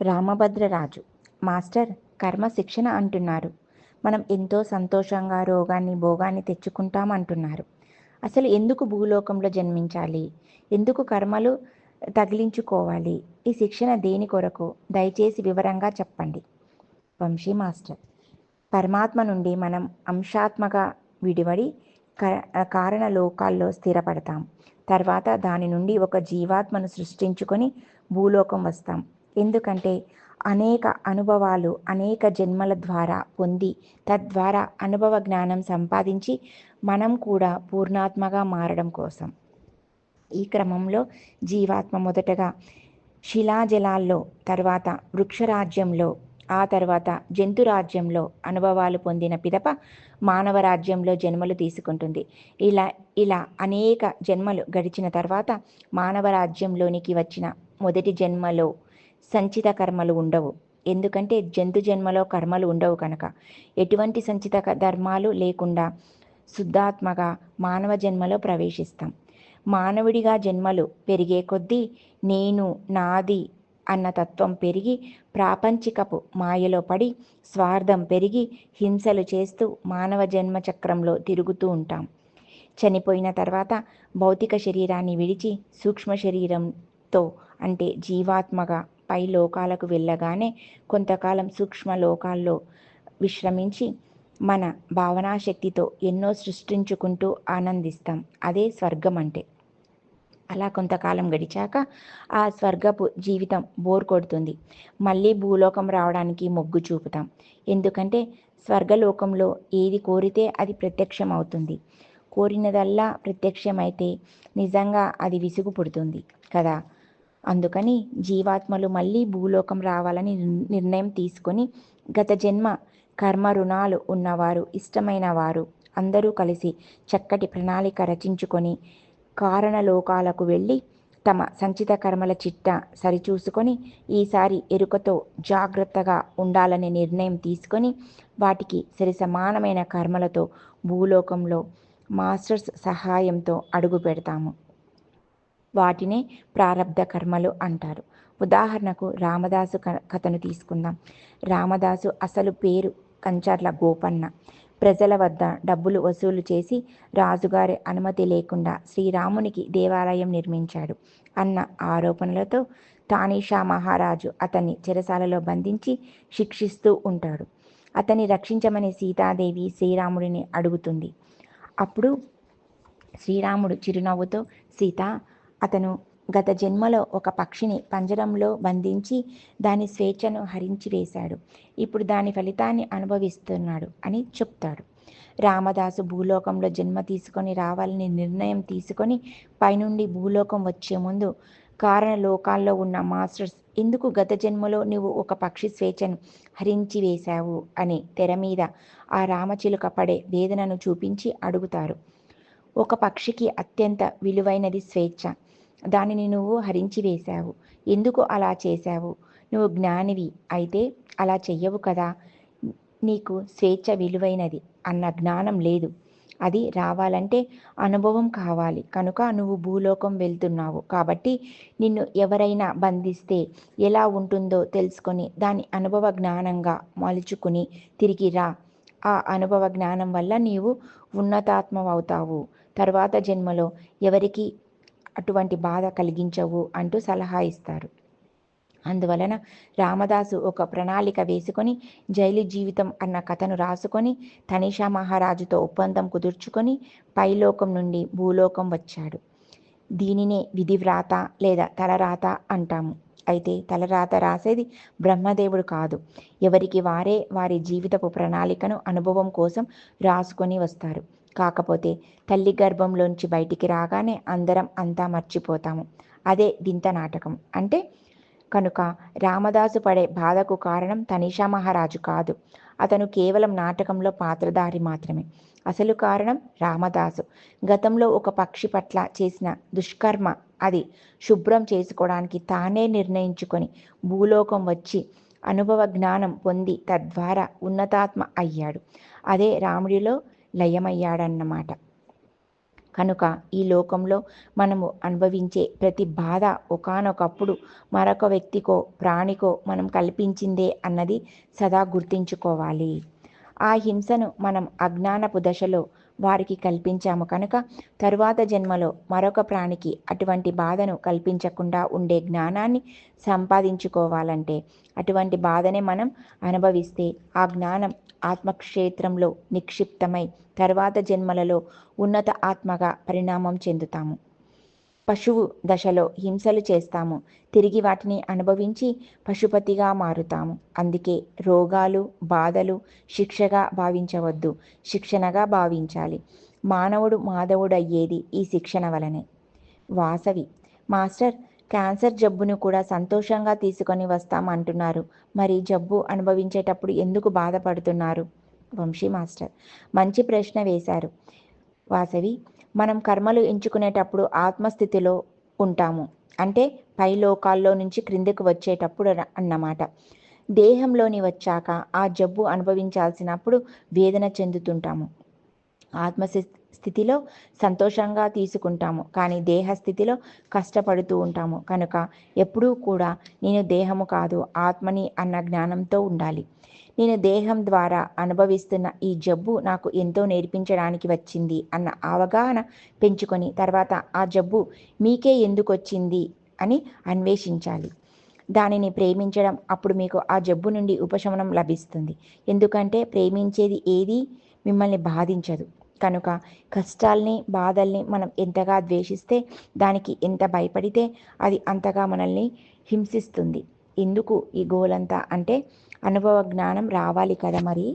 Ramabhadraraju. Master కర్మ శిక్షణ అంటున్నారు. మనం ఎంతో సంతోషంగా రోగాన్ని భోగాన్ని తెచ్చుకుంటాం అంటున్నారు అసలు ఎందుకు భూలోకంలో జన్మించాలి? ఎందుకు కర్మలు తగిలించుకోవాలి? ఈ శిక్షణ దేని కొరకు? దయచేసి వివరంగా చెప్పండి. వంశీ మాస్టర్. పరమాత్మ నుండి మనం అంశాత్మక విడివడి కారణ లోకాల్లో స్థిరపడతాం. తర్వాత దాని నుండి ఒక జీవాత్మను సృష్టించుకొని భూలోకం వస్తాం. ఎందుకంటే అనేక అనుభవాలు అనేక జన్మల ద్వారా పొంది తద్వారా అనుభవ జ్ఞానం సంపాదించి మనం కూడా పూర్ణాత్మగా మారడం కోసం. ఈ క్రమంలో జీవాత్మ మొదటగా శిలాజలాల్లో తర్వాత వృక్షరాజ్యంలో ఆ తర్వాత జంతు రాజ్యంలో అనుభవాలు పొందిన పిదప మానవ రాజ్యంలో జన్మలు తీసుకుంటుంది. ఇలా ఇలా అనేక జన్మలు గడిచిన తర్వాత మానవ రాజ్యంలోనికి వచ్చిన మొదటి జన్మలో సంచిత కర్మలు ఉండవు. ఎందుకంటే జంతు జన్మలో కర్మలు ఉండవు కనుక. ఎటువంటి సంచిత ధర్మాలు లేకుండా శుద్ధాత్మగా మానవ జన్మలో ప్రవేశిస్తాం. మానవుడిగా జన్మలు పెరిగే కొద్దీ నేను నాది అన్న తత్వం పెరిగి ప్రాపంచికపు మాయలో పడి స్వార్థం పెరిగి హింసలు చేస్తూ మానవ జన్మ చక్రంలో తిరుగుతూ ఉంటాం. చనిపోయిన తర్వాత భౌతిక శరీరాన్ని విడిచి సూక్ష్మ శరీరంతో అంటే జీవాత్మగా పై లోకాలకు వెళ్ళగానే కొంతకాలం సూక్ష్మ లోకాల్లో విశ్రమించి మన భావనాశక్తితో ఎన్నో సృష్టించుకుంటూ ఆనందిస్తాం. అదే స్వర్గం అంటే. అలా కొంతకాలం గడిచాక ఆ స్వర్గపు జీవితం బోర్ కొడుతుంది. మళ్ళీ భూలోకం రావడానికి మొగ్గు చూపుతాం. ఎందుకంటే స్వర్గలోకంలో ఏది కోరితే అది ప్రత్యక్షం అవుతుంది కోరినదల్లా ప్రత్యక్షమైతే నిజంగా అది విసుగు పుడుతుంది కదా. అందుకని జీవాత్మలు మళ్ళీ భూలోకం రావాలని నిర్ణయం తీసుకొని గత జన్మ కర్మ రుణాలు ఉన్నవారు ఇష్టమైన వారు అందరూ కలిసి చక్కటి ప్రణాళిక రచించుకొని కారణలోకాలకు వెళ్ళి తమ సంచిత కర్మల చిట్ట సరిచూసుకొని ఈసారి ఎరుకతో జాగ్రత్తగా ఉండాలనే నిర్ణయం తీసుకొని వాటికి సరి సమానమైన కర్మలతో భూలోకంలో మాస్టర్స్ సహాయంతో అడుగు పెడతాము. వాటినే ప్రారంధ కర్మలు అంటారు. ఉదాహరణకు రామదాసు కథను తీసుకుందాం. రామదాసు అసలు పేరు కంచర్ల గోపన్న. ప్రజల వద్ద డబ్బులు వసూలు చేసి రాజుగారి అనుమతి లేకుండా శ్రీరామునికి దేవాలయం నిర్మించాడు అన్న ఆరోపణలతో తానీషా మహారాజు అతన్ని చెరసాలలో బంధించి శిక్షిస్తూ ఉంటాడు. అతన్ని రక్షించమని సీతాదేవి శ్రీరాముడిని అడుగుతుంది. అప్పుడు శ్రీరాముడు చిరునవ్వుతో సీత అతను గత జన్మలో ఒక పక్షిని పంజరంలో బంధించి దాని స్వేచ్ఛను హరించి వేశాడు. ఇప్పుడు దాని ఫలితాన్ని అనుభవిస్తున్నాడు అని చెప్తాడు. రామదాసు భూలోకంలో జన్మ తీసుకొని రావాలని నిర్ణయం తీసుకొని పైనుండి భూలోకం వచ్చే ముందు కారణ లోకాల్లో ఉన్న మాస్టర్స్ ఎందుకు గత జన్మలో నువ్వు ఒక పక్షి స్వేచ్ఛను హరించి వేశావు? అని తెర మీద ఆ రామచిలుక పడే వేదనను చూపించి అడుగుతారు. ఒక పక్షికి అత్యంత విలువైనది స్వేచ్ఛ. దానిని నువ్వు హరించి వేశావు. ఎందుకు అలా చేశావు? నువ్వు జ్ఞానివి అయితే అలా చెయ్యవు కదా. నీకు స్వేచ్ఛ విలువైనది అన్న జ్ఞానం లేదు. అది రావాలంటే అనుభవం కావాలి. కనుక నువ్వు భూలోకం వెళ్తున్నావు. కాబట్టి నిన్ను ఎవరైనా బంధిస్తే ఎలా ఉంటుందో తెలుసుకొని దాని అనుభవ జ్ఞానంగా మలుచుకుని తిరిగి రా. ఆ అనుభవ జ్ఞానం వల్ల నీవు ఉన్నతాత్మవవుతావు. తర్వాత జన్మలో ఎవరికి అటువంటి బాధ కలిగించవు అంటూ సలహా ఇస్తారు. అందువలన రామదాసు ఒక ప్రణాళిక వేసుకొని జైలు జీవితం అన్న కథను రాసుకొని తనిషా మహారాజుతో ఒప్పందం కుదుర్చుకొని పైలోకం నుండి భూలోకం వచ్చాడు. దీనినే విధివ్రాత లేదా తలరాత అంటాము. అయితే తలరాత రాసేది బ్రహ్మదేవుడు కాదు. ఎవరికి వారే వారి జీవితపు ప్రణాళికను అనుభవం కోసం రాసుకొని వస్తారు. కాకపోతే తల్లి గర్భంలోంచి బయటికి రాగానే అందరం అంతా మర్చిపోతాము. అదే వింత నాటకం. అంటే కనుక రామదాసు పడే బాధకు కారణం తనీషా మహారాజు కాదు. అతను కేవలం నాటకంలో పాత్రధారి మాత్రమే. అసలు కారణం రామదాసు. గతంలో ఒక పక్షి పట్ల చేసిన దుష్కర్మ. అది శుభ్రం చేసుకోవడానికి తానే నిర్ణయించుకొని భూలోకం వచ్చి అనుభవ జ్ఞానం పొంది తద్వారా ఉన్నతాత్మ అయ్యాడు. అదే రాముడిలో లయమయ్యాడన్నమాట. కనుక ఈ లోకంలో మనము అనుభవించే ప్రతి బాధ ఒకానొకప్పుడు మరొక వ్యక్తికో ప్రాణికో మనం కల్పించిందే అన్నది సదా గుర్తించుకోవాలి. ఆ హింసను మనం అజ్ఞానపు దశలో వారికి కల్పించాము. కనుక తరువాత జన్మలో మరొక ప్రాణికి అటువంటి బాధను కల్పించకుండా ఉండే జ్ఞానాన్ని సంపాదించుకోవాలంటే అటువంటి బాధనే మనం అనుభవిస్తే ఆ జ్ఞానం ఆత్మక్షేత్రంలో నిక్షిప్తమై తర్వాత జన్మలలో ఉన్నత ఆత్మగా పరిణామం చెందుతాము. పశువు దశలో హింసలు చేస్తాము. తిరిగి వాటిని అనుభవించి పశుపతిగా మారుతాము. అందుకే రోగాలు బాధలు శిక్షగా భావించవద్దు. శిక్షణగా భావించాలి. మానవుడు మాధవుడయ్యేది ఈ శిక్షణ వలనే. వాసవి మాస్టర్ క్యాన్సర్ జబ్బును కూడా సంతోషంగా తీసుకొని వస్తామంటున్నారు మరి జబ్బు అనుభవించేటప్పుడు ఎందుకు బాధపడుతున్నారు? వంశీ మాస్టర్ మంచి ప్రశ్న వేశారు. వాసవి మనం కర్మలు ఎంచుకునేటప్పుడు ఆత్మస్థితిలో ఉంటాము. అంటే పై లోకాల్లో నుంచి క్రిందకు వచ్చేటప్పుడు అన్నమాట. దేహంలోని వచ్చాక ఆ జబ్బు అనుభవించాల్సినప్పుడు వేదన చెందుతుంటాము. ఆత్మ స్థితిలో సంతోషంగా తీసుకుంటాము. కానీ దేహ స్థితిలో కష్టపడుతూ ఉంటాము. కనుక ఎప్పుడూ కూడా నేను దేహము కాదు ఆత్మని అన్న జ్ఞానంతో ఉండాలి. నేను దేహం ద్వారా అనుభవిస్తున్న ఈ జబ్బు నాకు ఎంతో నేర్పించడానికి వచ్చింది అన్న అవగాహన పెంచుకొని తర్వాత ఆ జబ్బు మీకే ఎందుకు వచ్చింది అని అన్వేషించాలి. దానిని ప్రేమించడం అప్పుడు మీకు ఆ జబ్బు నుండి ఉపశమనం లభిస్తుంది. ఎందుకంటే ప్రేమించేది ఏది మిమ్మల్ని బాధించదు. కనుక కష్టాల్ని బాధల్ని మనం ఎంతగా ద్వేషిస్తే దానికి ఎంత భయపడితే అది అంతగా మనల్ని హింసిస్తుంది. ఎందుకు ఈ గోలంతా? అంటే అనుభవ జ్ఞానం రావాలి కదా మరి?